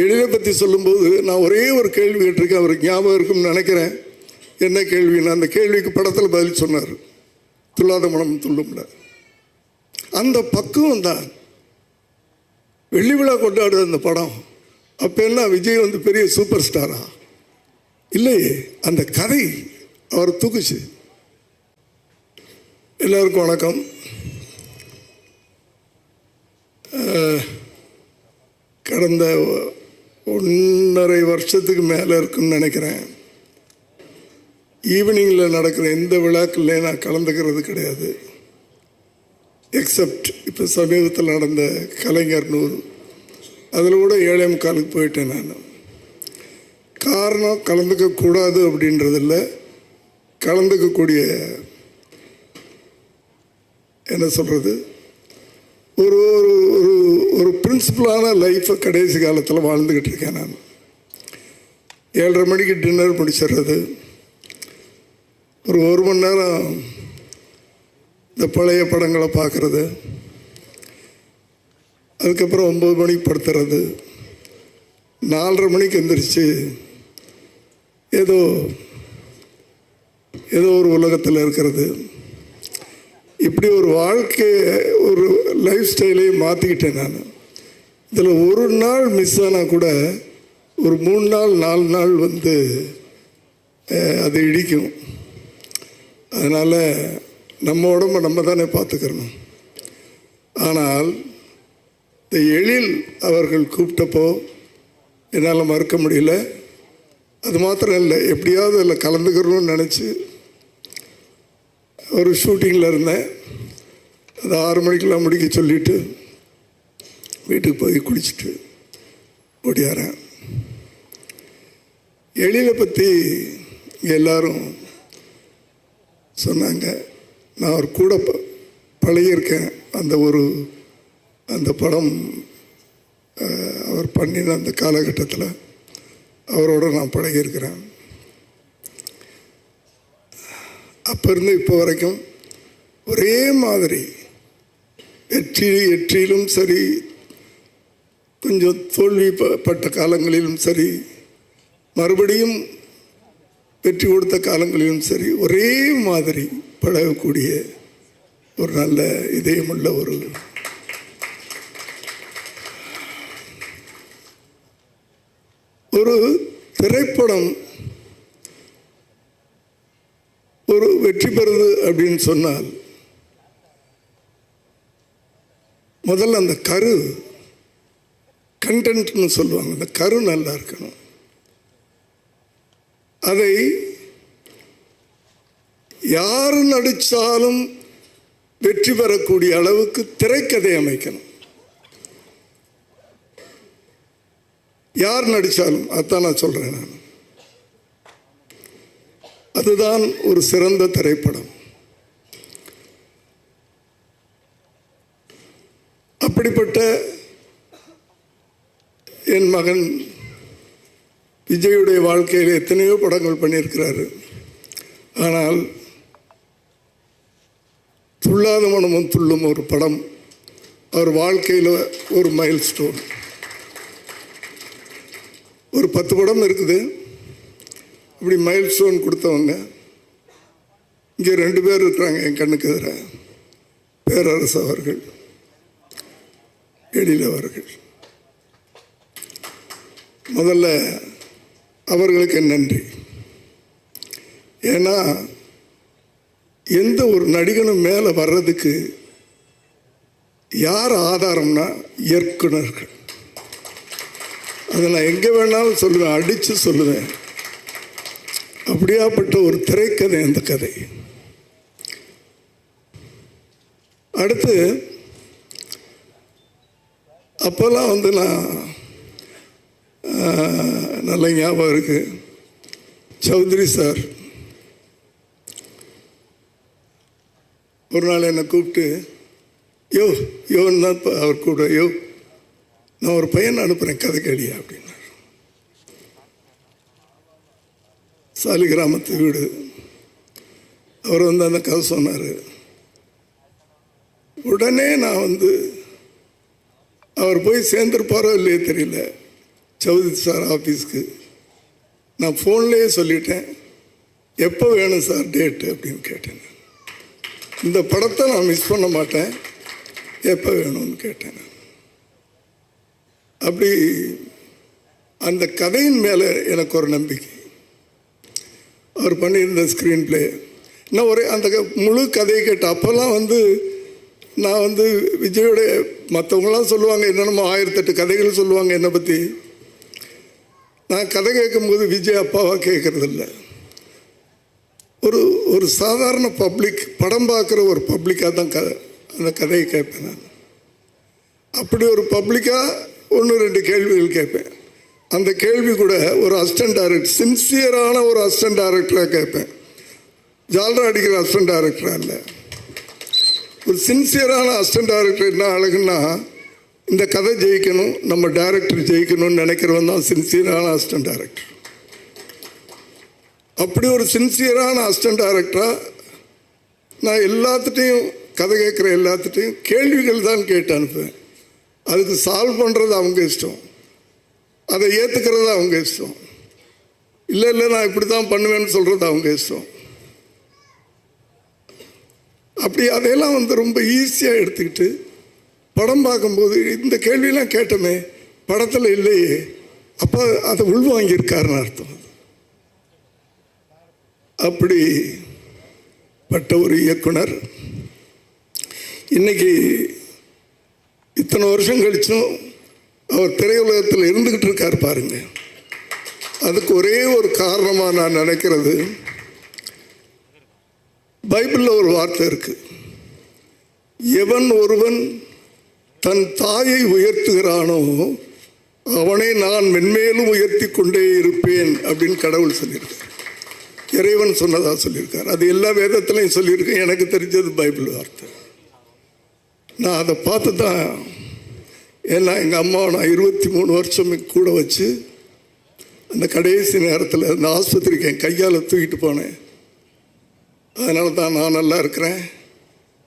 எழிலை பற்றி சொல்லும்போது நான் ஒரே ஒரு கேள்வி கேட்டிருக்கேன். அவருக்கு ஞாபகம் இருக்கும்னு நினைக்கிறேன். என்ன கேள்வின்னு அந்த கேள்விக்கு படத்தில் பதில் சொன்னார். துல்லாத மனம் துள்ளும்ல. அந்த பக்குவம் தான். வெள்ளி விழா கொண்டாடுற அந்த படம். அப்போ என்ன விஜய் வந்து பெரிய சூப்பர் ஸ்டாரா? இல்லையே அந்த கதை அவர் தூக்குச்சு. எல்லோருக்கும் வணக்கம். கடந்த ஒன்றரை வருஷத்துக்கு மேலே இருக்குன்னு நினைக்கிறேன். ஈவினிங்கில் நடக்கிற எந்த விழாக்கள்லையும் நான் கலந்துக்கிறது கிடையாது. எக்ஸப்ட் இப்போ சமீபத்தில் நடந்த கலைஞர் நூறு அதில் கூட ஏழே முக்காலுக்கு போயிட்டேன் நான். காரணம் கலந்துக்கக்கூடாது அப்படின்றதில்ல. கலந்துக்கக்கூடிய என்ன சொல்கிறது ஒரு ஒரு ஒரு ஒரு பிரின்சிபலான லைஃப்பை கடைசி காலத்தில் வாழ்ந்துக்கிட்டு இருக்கேன் நான். ஏழரை மணிக்கு டின்னர் முடிச்சிடுறது. ஒரு ஒரு மணி நேரம் இந்த பழைய படங்களை பார்க்குறது. அதுக்கப்புறம் ஒம்பது மணிக்கு படுத்துறது. நாலரை மணிக்கு எந்திரிச்சு ஏதோ ஏதோ ஒரு உலகத்தில் இருக்கிறது. இப்படி ஒரு வாழ்க்கையை ஒரு லைஃப் ஸ்டைலையும் மாற்றிக்கிட்டேன் நான். இதில் ஒரு நாள் மிஸ் ஆனால் கூட ஒரு மூணு நாள் நாலு நாள் வந்து அது இடிக்கும். அதனால் நம்ம உடம்ப நம்ம தானே பார்த்துக்கிறணும் ஆனால் இந்த எழில் அவர்கள் கூப்பிட்டப்போ என்னால் மறுக்க முடியல. அது மாத்திரம் இல்லை எப்படியாவது அதில் கலந்துக்கிறணும்னு நினச்சி ஒரு ஷூட்டிங்கில் இருந்தேன். அது ஆறு மணிக்கெல்லாம் முடிக்க சொல்லிவிட்டு வீட்டுக்கு போய் குளிச்சுட்டு ஓடியாரேன். எழிலை பற்றி எல்லாரும் சொன்னாங்க. நான் அவர் கூட ப- பழகியிருக்கேன். அந்த ஒரு அந்த படம் அவர் பண்ணின அந்த காலகட்டத்தில் அவரோட நான் பழகியிருக்கிறேன். அப்போ இருந்து இப்போ வரைக்கும் ஒரே மாதிரி. வெற்றி வெற்றியிலும் சரி கொஞ்சம் தோல்வி ப- பட்ட காலங்களிலும் சரி மறுபடியும் வெற்றி கொடுத்த காலங்களிலும் சரி ஒரே மாதிரி பழகக்கூடிய ஒரு நல்ல இதயமுள்ள ஒரு ஒரு திரைப்படம் ஒரு வெற்றி பெறுது அப்படின்னு சொன்னால் முதல்ல அந்த கரு கண்டென்ட்னு சொல்லுவாங்க. அந்த கரு நல்லா இருக்கணும். அதை யார் நடித்தாலும் வெற்றி பெறக்கூடிய அளவுக்கு திரைக்கதை அமைக்கணும். யார் நடித்தாலும் அதான் நான் சொல்கிறேன் நான். அதுதான் ஒரு சிறந்த திரைப்படம். அப்படிப்பட்ட என் மகன் விஜயுடைய வாழ்க்கையில் எத்தனையோ படங்கள் பண்ணியிருக்கிறாரு. ஆனால் துள்ளாத மனமும் துள்ளும் ஒரு படம் அவர் வாழ்க்கையில் ஒரு மைல் ஸ்டோன் ஒரு பத்து படம் இருக்குது. இப்படி மைல் ஸ்டோன் கொடுத்தவங்க இங்கே ரெண்டு பேர் இருக்கிறாங்க என் கண்ணுக்கு எதிராக பேரரசு அவர்கள் எழில் அவர்கள். முதல்ல அவர்களுக்கு நன்றி. ஏன்னா எந்த ஒரு நடிகனும் மேலே வர்றதுக்கு யார் ஆதாரம்னா இயக்குனர்கள் அதை நான் எங்கே வேணாலும் சொல்லுவேன் அடித்து சொல்லுவேன். அப்படியாப்பட்ட ஒரு திரைக்கதை அந்த கதை. அடுத்து அப்போல்லாம் வந்து நான் நல்ல ஞாபகம் இருக்கு. சௌத்ரி சார். ஒரு நாள் என்னை கூப்பிட்டு யோ யோன்னு தான் அவர் கூட யோ நான் ஒரு பையனை அனுப்புகிறேன் கதை கடியா அப்படின்னு. சாலி கிராமத்து வீடு. அவர் வந்து அந்த கதை சொன்னார். உடனே நான் வந்து அவர் போய் சேர்ந்துருப்பாரோ இல்லையே தெரியல. சௌதி சார் ஆஃபீஸ்க்கு நான் ஃபோன்லேயே சொல்லிட்டேன். எப்போ வேணும் சார் டேட்டு அப்படின்னு கேட்டேன். இந்த படத்தை நான் மிஸ் பண்ண மாட்டேன். எப்போ வேணும்னு கேட்டேன். அப்படி அந்த கதையின் மேலே எனக்கு ஒரு நம்பிக்கை. அவர் பண்ணியிருந்த ஸ்க்ரீன் பிளே நான் ஒரே அந்த க- முழு கதையை கேட்டேன். அப்போல்லாம் வந்து நான் வந்து விஜயோட மற்றவங்களாம் சொல்லுவாங்க என்னென்னமோ ஆயிரத்தெட்டு கதைகள் சொல்லுவாங்க என்னை பற்றி நான் கதை கேட்கும்போது விஜய் அப்பாவாக கேட்கறதில்ல. ஒரு ஒரு சாதாரண பப்ளிக் படம் பார்க்குற ஒரு பப்ளிக்காக தான் க அந்த கதையை கேட்பேன் நான். அப்படி ஒரு பப்ளிக்காக ஒன்று ரெண்டு கேள்விகள் கேட்பேன். அந்த கேள்வி கூட ஒரு அசிஸ்டன்ட் டைரக்டர் சின்சியரான ஒரு அசிஸ்டன்ட் டைரக்டராக கேட்பேன். ஜால்ரா அடிக்கிற அசிஸ்டன்ட் டைரக்டராக இல்லை. ஒரு சின்சியரான அசிஸ்டன்ட் டைரக்டர் என்ன அழகுன்னா இந்த கதை ஜெயிக்கணும் நம்ம டைரக்டர் ஜெயிக்கணும்னு நினைக்கிறவன் தான் சின்சியரான அசிஸ்டன்ட் டைரக்டர் அப்படி ஒரு சின்சியரான அசிஸ்டன்ட் டைரக்டராக நான் எல்லாத்துட்டையும் கதை கேட்குற எல்லாத்துட்டையும் கேள்விகள் தான் கேட்டு அனுப்புவேன். அதுக்கு சால்வ் பண்ணுறது அவங்க இஷ்டம். அதை ஏற்றுக்கிறது அவங்க இஷ்டம். இல்லை இல்லை நான் இப்படி தான் பண்ணுவேன்னு சொல்கிறது அவங்க இஷ்டம். அப்படி அதையெல்லாம் வந்து ரொம்ப ஈஸியாக எடுத்துக்கிட்டு படம் பார்க்கும்போது இந்த கேள்வியெல்லாம் கேட்டோமே படத்தில் இல்லையே அப்போ அதை உள்வாங்கியிருக்காருன்னு அர்த்தம் அப்படி பட்ட ஒரு இயக்குனர். இன்னைக்கு இத்தனை வருஷம் கழிச்சும் அவர் திரையுலகத்தில் இருந்துக்கிட்டு இருக்கார் பாருங்க. அதுக்கு ஒரே ஒரு காரணமாக நான் நினைக்கிறது பைபிளில் ஒரு வார்த்தை இருக்கு. எவன் ஒருவன் தன் தாயை உயர்த்துகிறானோ அவனை நான் மென்மேலும் உயர்த்தி கொண்டே இருப்பேன் அப்படின்னு கடவுள் சொல்லியிருக்கார். இறைவன் சொன்னதாக சொல்லியிருக்கார். அது எல்லா வேதத்திலையும் சொல்லியிருக்கேன் எனக்கு தெரிஞ்சது பைபிள் வார்த்தை. நான் அதை பார்த்து தான் ஏன்னா எங்கள் அம்மாவை நான் இருபத்தி மூணு வருஷம் கூட வச்சு அந்த கடைசி நேரத்தில் அந்த ஆஸ்பத்திரிக்கு என் கையால் தூக்கிட்டு போனேன். அதனால தான் நான் நல்லா இருக்கிறேன்.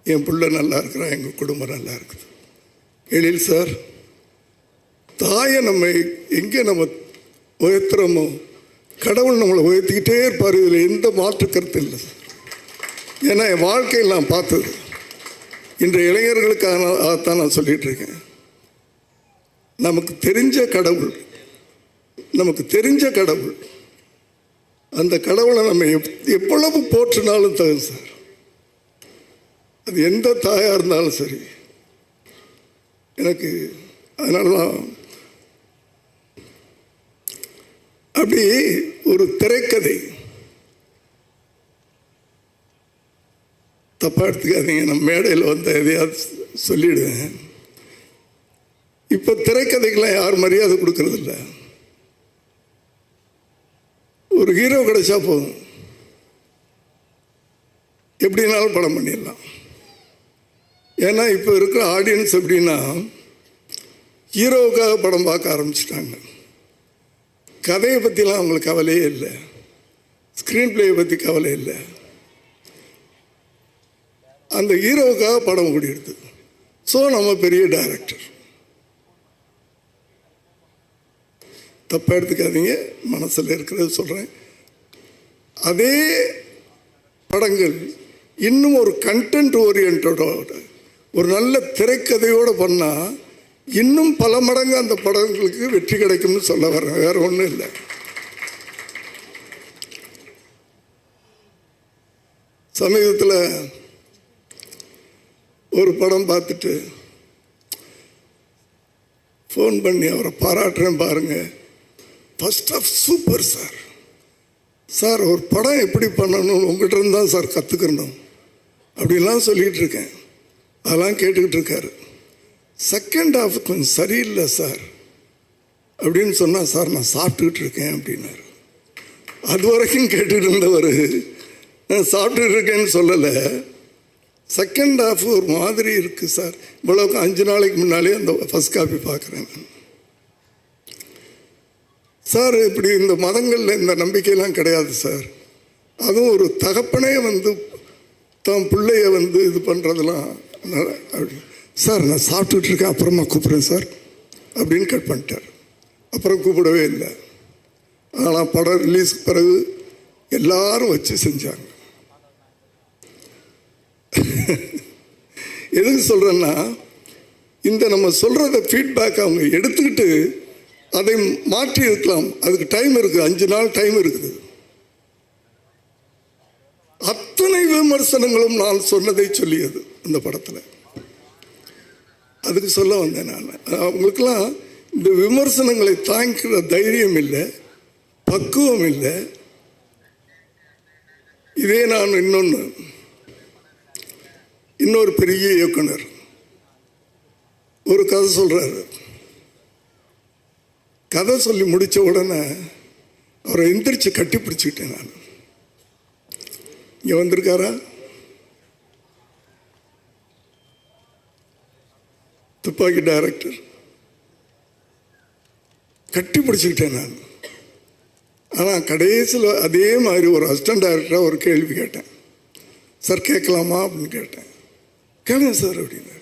என் பிள்ளை நல்லா இருக்கிறேன் எங்கள் குடும்பம் நல்லா இருக்குது. எழில் சார் தாயை நம்ம எங்கே நம்ம உயர்த்துறோமோ கடவுள் நம்மளை உயர்த்திக்கிட்டே இருப்பார். இதில் எந்த மாற்று கருத்து இல்லை. சார் ஏன்னா என் வாழ்க்கையில் நான் பார்த்தது. இன்றைய இளைஞர்களுக்காக தான் நான் சொல்லிகிட்ருக்கேன் இருக்கேன். நமக்கு தெரிஞ்ச கடவுள். நமக்கு தெரிஞ்ச கடவுள். அந்த கடவுளை நம்ம எப் எவ்வளவு போற்றினாலும் தகும் சார். அது எந்த தாயாக இருந்தாலும் சரி. எனக்கு அதனால தான் அப்படி ஒரு திரைக்கதை. தப்பாக எடுத்துக்காதீங்க. நான் மேடையில் வந்து எதையாவது சொல்லிடுவேன். இப்போ திரைக்கதைக்கெல்லாம் யாரும் மரியாதை கொடுக்கறதில்ல. ஒரு ஹீரோ கிடைச்சா போதும். எப்படினாலும் படம் பண்ணிடலாம். ஏன்னா இப்போ இருக்கிற ஆடியன்ஸ் எப்படின்னா ஹீரோவுக்காக படம் பார்க்க ஆரம்பிச்சிட்டாங்க. கதையை பற்றிலாம் அவங்களுக்கு கவலையே இல்லை. ஸ்க்ரீன் பிளேயை பற்றி கவலை இல்லை. அந்த ஹீரோவுக்காக படம் ஓடிடுது. ஸோ நம்ம பெரிய டைரக்டர் தப்பாக எடுத்துக்காதீங்க. மனசில் இருக்கிறது சொல்கிறேன் அதே படங்கள் இன்னும் ஒரு கண்டென்ட் ஓரியன்டோட ஒரு நல்ல திரைக்கதையோடு பண்ணால் இன்னும் பல மடங்கு அந்த படங்களுக்கு வெற்றி கிடைக்கும்னு சொல்ல வர்றேன். வேறு ஒன்றும் இல்லை. சமீபத்தில் ஒரு படம் பார்த்துட்டு ஃபோன் பண்ணி அவரை பாராட்டுறேன் பாருங்கள் first off super sir sir ஒரு படம் எப்படி பண்ணணும்னு உங்கள்கிட்ட இருந்தால் தான் சார் கற்றுக்கணும் அப்படின்லாம் சொல்லிகிட்டு இருக்கேன் அதெல்லாம் கேட்டுக்கிட்டு இருக்காரு செகண்ட் ஹாஃப் கொஞ்சம் சரியில்லை சார் அப்படின்னு சொன்னால் சார் நான் சாப்பிட்டுக்கிட்டு இருக்கேன் அப்படின்னாரு. அது வரைக்கும் கேட்டுக்கிட்டு இருந்தவர் நான் சாப்பிட்டுட்டு இருக்கேன்னு சொல்லலை. செகண்ட் ஹாஃப் ஒரு மாதிரி இருக்குது சார் இவ்வளோக்கு அஞ்சு நாளைக்கு முன்னாலே அந்த ஃபஸ்ட் காப்பி பார்க்குறேன் சார் இப்படி இந்த மதங்களில் இந்த நம்பிக்கையெல்லாம் கிடையாது சார். அதுவும் ஒரு தகப்பனே வந்து தன் பிள்ளைய வந்து இது பண்ணுறதெல்லாம் அப்படி. சார் நான் சாப்பிட்டுட்டு இருக்கேன் அப்புறமா கூப்பிட்றேன் சார் அப்படின்னு கட் பண்ணிட்டார். அப்புறம் கூப்பிடவே இல்லை. ஆனால் படம் ரிலீஸ்க்கு பிறகு எல்லாரும் வச்சு செஞ்சாங்க. எதுக்கு சொல்கிறேன்னா இந்த நம்ம சொல்கிறத ஃபீட்பேக் அவங்க எடுத்துக்கிட்டு அதை மாற்றி இருக்கலாம் அதுக்கு டைம் இருக்குது அஞ்சு நாள் டைம் இருக்குது. அத்தனை விமர்சனங்களும் நான் சொன்னதை சொல்லியது அந்த படத்தில். அதுக்கு சொல்ல வந்தேன் நான். அவங்களுக்கெல்லாம் இந்த விமர்சனங்களை தாங்கிக்கிற தைரியம் இல்லை பக்குவம் இல்லை. இதே நான் இன்னொன்று இன்னொரு பெரிய இயக்குனர். ஒரு கதை சொல்கிறாரு கதை சொல்லி முடித்த உடனே அவரை எந்திரிச்சு கட்டி பிடிச்சிக்கிட்டேன் நான். இங்கே வந்திருக்காரா? துப்பாக்கி டைரக்டர் கட்டி பிடிச்சிக்கிட்டேன் நான். ஆனால் கடைசியில் அதே மாதிரி ஒரு அசிஸ்டன்ட் டைரக்டராக ஒரு கேள்வி கேட்டேன். சார் கேட்கலாமா? அப்படின்னு கேட்டேன். கேளுங்க சார் அப்படின்னு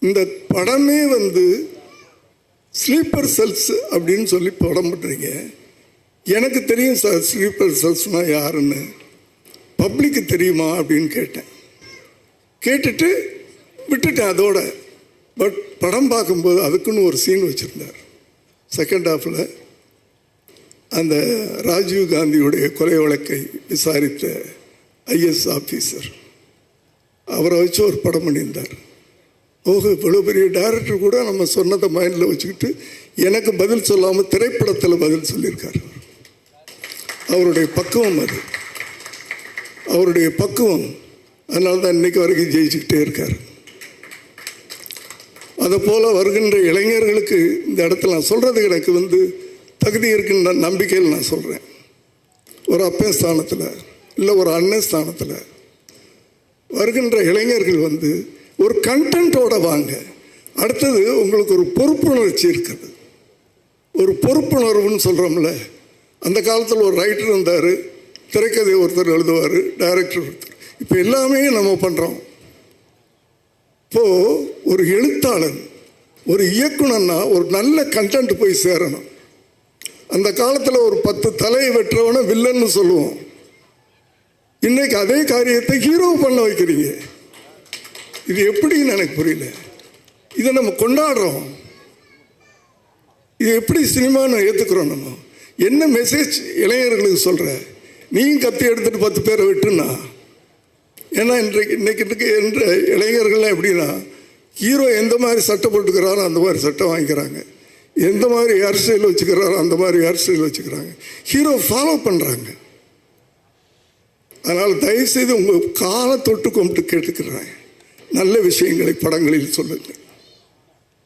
இந்த படமே வந்து ஸ்லீப்பர் செல்ஸ் அப்படின்னு சொல்லி படம் பண்ணுறீங்க எனக்கு தெரியும் சார் ஸ்லீப்பர் செல்ஸ்னா யாருன்னு. பப்ளிக்கு தெரியுமா அப்படின்னு கேட்டேன். கேட்டுட்டு விட்டுட்டேன் அதோட. பட் படம் பார்க்கும்போது அதுக்குன்னு ஒரு சீன் வச்சுருந்தார். செகண்ட் ஹாஃபில் அந்த ராஜீவ் காந்தியுடைய கொலை வழக்கை விசாரித்த ஐஎஸ் ஆஃபீஸர் அவரை வச்சு ஒரு படம் பண்ணியிருந்தார். ஓஹோ இவ்வளோ பெரிய டைரக்டர் கூட நம்ம சொன்னதை மைண்டில் வச்சுக்கிட்டு எனக்கு பதில் சொல்லாமல் திரைப்படத்தில் பதில் சொல்லியிருக்காரு. அவருடைய பக்குவம் அது. அவருடைய பக்குவம். அதனால தான் இன்னைக்கு வரைக்கும் ஜெயிச்சுக்கிட்டே இருக்கார். அதை போல் வருகின்ற இளைஞர்களுக்கு இந்த இடத்துல நான் சொல்கிறது எனக்கு வந்து தகுதி இருக்குன்ற நம்பிக்கையில் நான் சொல்கிறேன் ஒரு அப்பன் ஸ்தானத்தில் இல்லை ஒரு அண்ணன் ஸ்தானத்தில் வருகின்ற இளைஞர்கள் வந்து ஒரு கண்டென்ட்டோட வாங்க. அடுத்தது உங்களுக்கு ஒரு பொறுப்புணர்ச்சி இருக்குது ஒரு பொறுப்புணர்வுன்னு சொல்கிறோம்ல அந்த காலத்தில் ஒரு ரைட்டர் இருந்தார் திரைக்கதை ஒருத்தர் எழுதுவார் டைரக்டர் ஒருத்தர். இப்போ எல்லாமே நம்ம பண்ணுறோம் இப்போது ஒரு எழுத்தாளன் ஒரு இயக்குனன்னா ஒரு நல்ல கண்டென்ட் போய் சேரணும். அந்த காலத்தில் ஒரு பத்து தலையை வெட்டுறவனை வில்லன்னு சொல்லுவோம். இன்றைக்கு அதே காரியத்தை ஹீரோ பண்ண வைக்கிறீங்க. இது எப்படின்னு எனக்கு புரியல. இதை நம்ம கொண்டாடுறோம். இது எப்படி சினிமான்னு ஏற்றுக்கிறோம் நம்ம. என்ன மெசேஜ் இளைஞர்களுக்கு சொல்கிற நீயும் கத்தி எடுத்துட்டு பத்து பேரை விட்டுனா ஏன்னா இன்றைக்கு இன்னைக்கு இருக்க என்ற இளைஞர்கள்லாம் எப்படின்னா ஹீரோ எந்த மாதிரி சட்டை போட்டுக்கிறாரோ அந்த மாதிரி சட்டை வாங்கிக்கிறாங்க. எந்த மாதிரி ஹேர் ஸ்டைல் வச்சுக்கிறாரோ அந்த மாதிரி ஹேர் ஸ்டைல் வச்சுக்கிறாங்க. ஹீரோ ஃபாலோ பண்ணுறாங்க அதனால் தயவுசெய்து உங்கள் காலை தொட்டு கும்பிட்டு கேட்டுக்கிறேன். நல்ல விஷயங்களை படங்களில் சொல்லுங்கள்.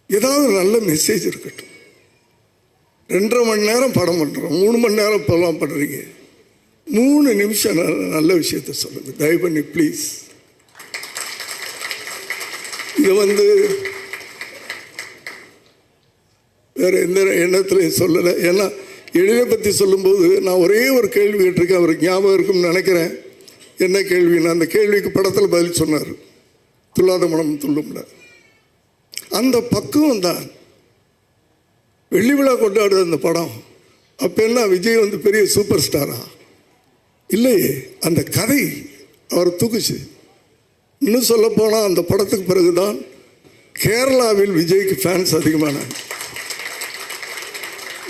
ஏதாவது நல்ல மெசேஜ் இருக்கட்டும். ரெண்டரை மணி நேரம் படம் பண்ணுறோம். மூணு மணி நேரம் இப்போல்லாம் பண்ணுறீங்க. மூணு நிமிஷம் நல்ல- நல்ல விஷயத்த சொல்லுங்கள். தயவு பண்ணி ப்ளீஸ் இதை வந்து வேறு எந்த எண்ணத்துலையும் சொல்லலை. ஏன்னா எழிலை பற்றி சொல்லும்போது நான் ஒரே ஒரு கேள்வி கேட்டிருக்கேன். அவருக்கு ஞாபகம் இருக்கும்னு நினைக்கிறேன். என்ன கேள்வின்னு அந்த கேள்விக்கு படத்தில் பதில் சொன்னார். துல்லாத மனம் துள்ளும்ல. அந்த பக்குவம் தான். வெள்ளி விழா கொண்டாடுற அந்த படம். அப்போ என்ன விஜய் வந்து பெரிய சூப்பர் ஸ்டாரா? இல்லையே அந்த கதை அவர் தூக்குச்சு. இன்னும் சொல்லப்போனால் அந்த படத்துக்கு பிறகுதான் கேரளாவில் விஜய்க்கு ஃபேன்ஸ் அதிகமானாங்க.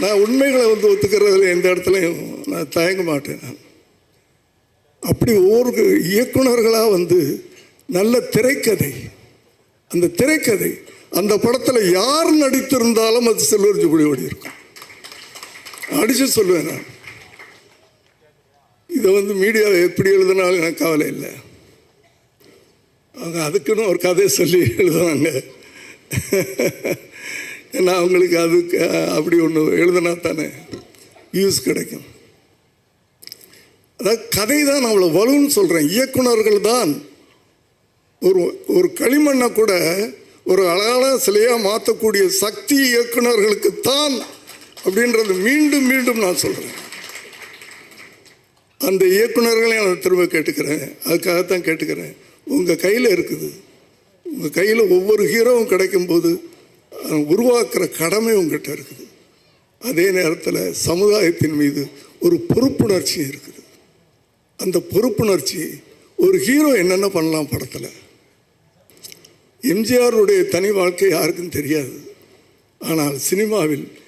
நான் உண்மைகளை வந்து ஒத்துக்கிறதுல எந்த இடத்துலையும் நான் தயங்க மாட்டேன். நான் அப்படி ஒவ்வொரு இயக்குனர்களாக வந்து நல்ல திரைக்கதை. அந்த திரைக்கதை அந்த படத்தில் யார் நடித்திருந்தாலும் அது செல்வர் ஜுபிலி ஓடி இருக்கும். அடிச்சு சொல்லுவேன் நான். இதை வந்து மீடியாவை எப்படி எழுதினாலும் எனக்கு கவலை இல்லை. அவங்க அதுக்குன்னு ஒரு கதையை சொல்லி எழுதுவாங்க. ஏன்னா அவங்களுக்கு அதுக்கு அப்படி ஒன்று எழுதுனா தானே வியூஸ் கிடைக்கும். அதாவது கதை தான் அவ்வளோ வலுன்னு சொல்கிறேன் இயக்குனர்கள் தான் ஒரு ஒரு களிமண்ணை கூட ஒரு அழகான சிலையாக மாற்றக்கூடிய சக்தி இயக்குனர்களுக்கு தான் அப்படின்றது மீண்டும் மீண்டும் நான் சொல்கிறேன் அந்த இயக்குனர்களையும் நான் திரும்ப கேட்டுக்கிறேன். அதுக்காகத்தான் கேட்டுக்கிறேன். உங்கள் கையில் இருக்குது. உங்கள் கையில் ஒவ்வொரு ஹீரோவும் கிடைக்கும்போது உருவாக்குற கடமை உங்ககிட்ட இருக்குது. அதே நேரத்தில் சமுதாயத்தின் மீது ஒரு பொறுப்புணர்ச்சி இருக்குது. அந்த பொறுப்புணர்ச்சி ஒரு ஹீரோ என்னென்ன பண்ணலாம் படத்தில்? எம்ஜிஆருடைய தனி வாழ்க்கை யாருக்கும் தெரியாது. ஆனால் சினிமாவில்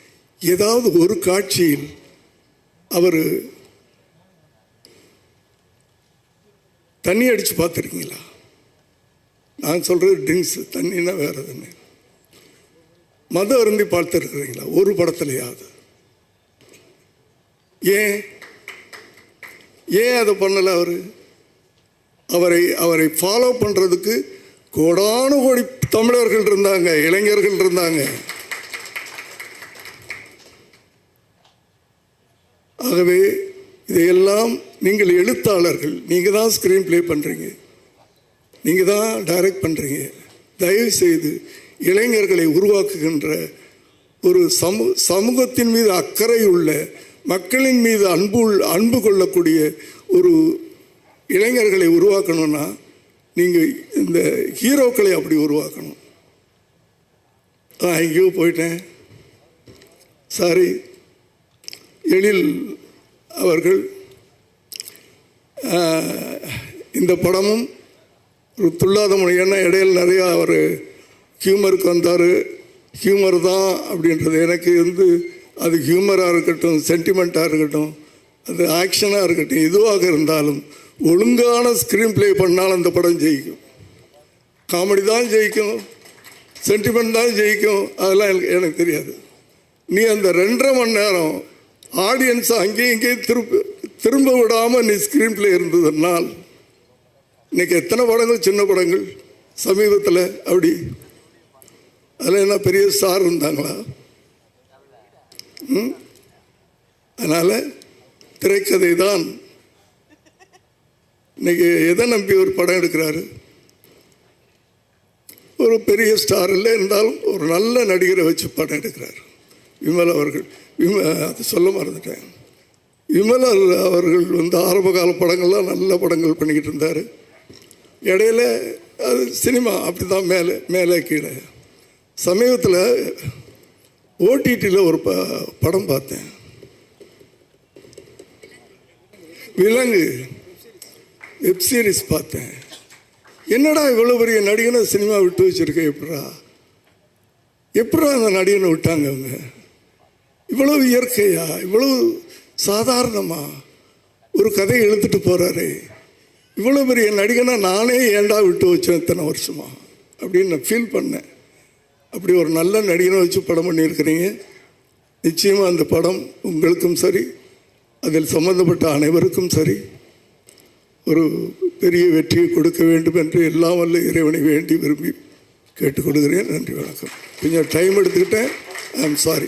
ஏதாவது ஒரு காட்சியில் அவர் தண்ணி அடித்து பார்த்துருக்கீங்களா? நான் சொல்கிறது ட்ரிங்க்ஸ் தண்ணின்னா வேறு தண்ணி மத அருந்தி பார்த்துருக்குறீங்களா? ஒரு படத்துலையாவது. ஏன்? ஏன் அதை பண்ணலை அவர்? அவரை அவரை ஃபாலோ பண்ணுறதுக்கு கோடானு கோடி தமிழர்கள் இருந்தாங்க இளைஞர்கள் இருந்தாங்க. ஆகவே இதையெல்லாம் நீங்கள் எழுத்தாளர்கள் நீங்கள் தான் ஸ்க்ரீன் ப்ளே பண்ணுறீங்க நீங்கள் தான் டைரக்ட் பண்ணுறீங்க தயவு செய்து இளைஞர்களை உருவாக்குகின்ற ஒரு சமூ சமூகத்தின் மீது அக்கறை உள்ள மக்களின் மீது அன்பு உள்- அன்பு கொள்ளக்கூடிய ஒரு இளைஞர்களை உருவாக்கணும்னா நீங்கள் இந்த ஹீரோக்களை அப்படி உருவாக்கணும். ஆ எங்கேயோ போயிட்டேன். சாரி. எழில் அவர்கள் இந்த படமும் ஒரு துள்ளாத மொழி ஏன்னா இடையில நிறையா அவர் ஹியூமருக்கு வந்தார். ஹியூமர் தான் அப்படின்றது எனக்கு வந்து அது ஹியூமராக இருக்கட்டும் சென்டிமெண்ட்டாக இருக்கட்டும் அது ஆக்ஷனாக இருக்கட்டும் எதுவாக இருந்தாலும் ஒழுங்கான ஸ்க்ரீன் ப்ளே பண்ணால் அந்த படம் ஜெயிக்கும். காமெடி தான் ஜெயிக்கும். சென்டிமெண்ட் தான் ஜெயிக்கும். அதெல்லாம் எனக்கு எனக்கு தெரியாது. நீ அந்த ரெண்டரை மணி நேரம் ஆடியன்ஸை அங்கேயும் இங்கேயும் திரும்ப திரும்ப விடாமல் நீ ஸ்க்ரீன் ப்ளே இருந்ததுனால் இன்னைக்கு எத்தனை படங்கள்? சின்ன படங்கள். சமீபத்தில் அப்படி. அதில் என்ன பெரிய ஸ்டார் இருந்தாங்களா? ம்? அதனால் திரைக்கதை தான் இன்னைக்கு எதை நம்பி ஒரு படம் எடுக்கிறாரு? ஒரு பெரிய ஸ்டார் இல்லை இருந்தாலும் ஒரு நல்ல நடிகரை வச்சு படம் எடுக்கிறார். விமல் அவர்கள். விம அது சொல்ல மறந்துட்டேன். விமல் அவர்கள் வந்து ஆரம்ப கால படங்கள்லாம் நல்ல படங்கள் பண்ணிக்கிட்டு இருந்தார். இடையில அது சினிமா அப்படி தான் மேலே மேலே கீழே. சமீபத்தில் ஓடிடியில் ஒரு ப படம் பார்த்தேன். விலங்கு. வெப் சீரிஸ் பார்த்தேன். என்னடா இவ்வளோ பெரிய நடிகனை சினிமா விட்டு வச்சுருக்க எப்படா எப்படா அந்த நடிகனை விட்டாங்க அவங்க? இவ்வளவு இயற்கையா? இவ்வளவு சாதாரணமாக ஒரு கதையை எழுத்துட்டு போகிறாரு இவ்வளோ பெரிய நடிகனை நானே ஏன்டா விட்டு வச்சேன் இத்தனை வருஷமா? அப்படின்னு நான் ஃபீல் பண்ணேன். அப்படி ஒரு நல்ல நடிகனை வச்சு படம் பண்ணியிருக்கிறீங்க. நிச்சயமாக அந்த படம் உங்களுக்கும் சரி அதில் சம்மந்தப்பட்ட அனைவருக்கும் சரி. ஒரு பெரிய வெற்றியை கொடுக்க வேண்டும் என்று எல்லாம் வல்ல இறைவனை வேண்டி விரும்பி கேட்டுக்கொள்கிறேன். நன்றி வணக்கம். கொஞ்சம் டைம் எடுத்துக்கிட்டேன். I am sorry